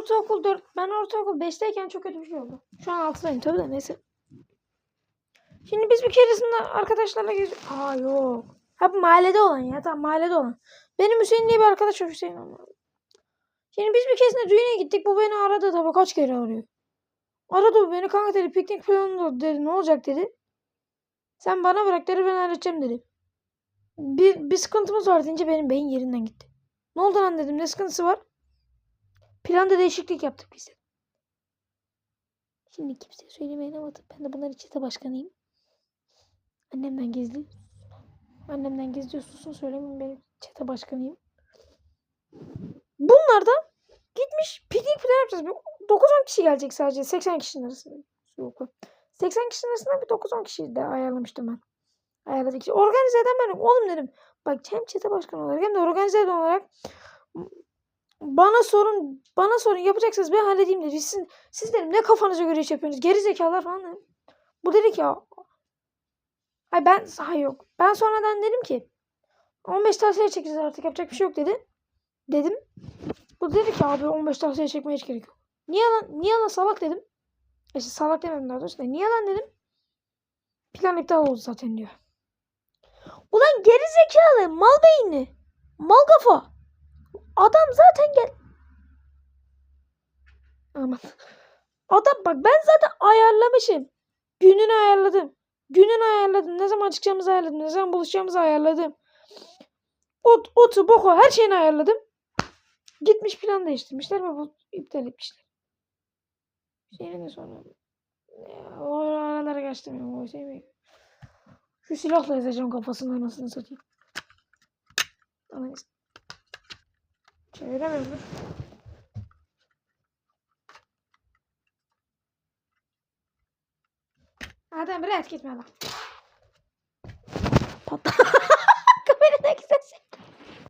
ortaokul 4 ben ortaokul 5'teyken çok kötü bir şey oldu. Şu an 6'dayım tabii de neyse. Şimdi biz bir keresinde arkadaşlarla geziyoruz. Aa yok. Ha bu mahallede olan ya tamam mahallede olan. Benim Hüseyin diye bir arkadaş Hüseyin ama. Şimdi biz bir keresinde düğüne gittik. Bu beni aradı tabii kaç kere arıyor. Aradı bu beni kanka dedi piknik planı dedi ne olacak dedi. Sen bana bırak dedi ben halledeceğim dedi. Bir, bir sıkıntımız var deyince benim beyin yerinden gitti. Ne oldu lan dedim ne sıkıntısı var? Planda değişiklik yaptık biz. Şimdi kimseye söylemeyin ama ben de bunların çete başkanıyım. Annemden gizli. Annemden gizli susun söylemeyin benim çete başkanıyım. Bunlar da gitmiş piknik plan yapacağız. Bir 9-10 kişi gelecek sadece. 80 kişinin arasında. Yok. 80 kişinin arasında bir 9-10 kişi de ayarlamıştım ben. Ayarladık. Organize eden benim. Oğlum dedim. Bak hem çete başkanı olarak hem de organize eden olarak bana sorun bana sorun yapacaksınız ben halledeyim dedi. Siz, siz dedim ne kafanıza göre iş yapıyorsunuz? Geri zekalar falan dedim. Bu dedi ki ya Ay ben hayır yok. Ben sonradan dedim ki 15 tavsiye çekeceğiz artık yapacak bir şey yok dedi. Dedim. Bu dedi ki abi 15 tavsiye çekmeye hiç gerek yok. Niye lan? Niye lan salak dedim. İşte salak demedim daha doğrusu. Niye lan dedim. Plan iptal oldu zaten diyor. Ulan geri zekalı mal beyinli. Mal kafa. Adam zaten gel. Aman. Adam bak ben zaten ayarlamışım. Gününü ayarladım. Gününü ayarladım. Ne zaman çıkacağımızı ayarladım. Ne zaman buluşacağımızı ayarladım. Ot, otu, boku her şeyini ayarladım. Gitmiş plan değiştirmişler ve bu iptal etmişler. Şeyini de sonra ya, o aralara kaçtım. O şey mi? Şu silahla yazacağım kafasını anasını satayım. Çeviremem dur. Adam bırak gitme lan. Patla.